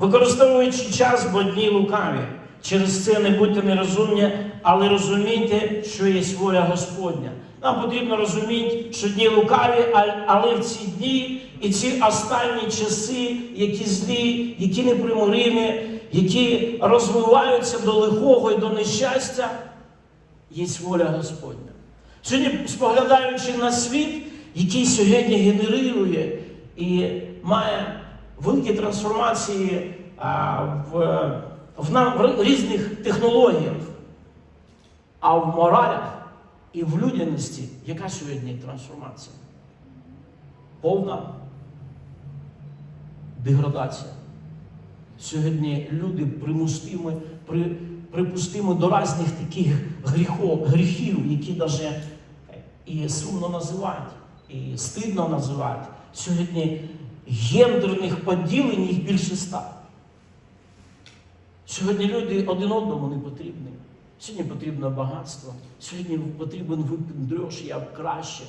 використовуючи час, бо дні лукаві. Через це не будьте нерозумні, але розумійте, що є воля Господня. Нам потрібно розуміти, що дні лукаві, але в ці дні і ці останні часи, які злі, які непримиримі, які розвиваються до лихого і до нещастя, є воля Господня. Сьогодні, споглядаючи на світ, який сьогодні генерує і має великі трансформації а, в, в, в різних технологіях, а в моралях і в людяності, яка сьогодні трансформація? Повна деградація. Сьогодні люди примустими, при, припустимо до різних таких гріхов, гріхів, які навіть і сумно називати, і стидно називати. Сьогодні гендерних поділень їх більше ста. Сьогодні люди один одному не потрібні. Сьогодні потрібно багатство, сьогодні потрібен випендрьош, я краще.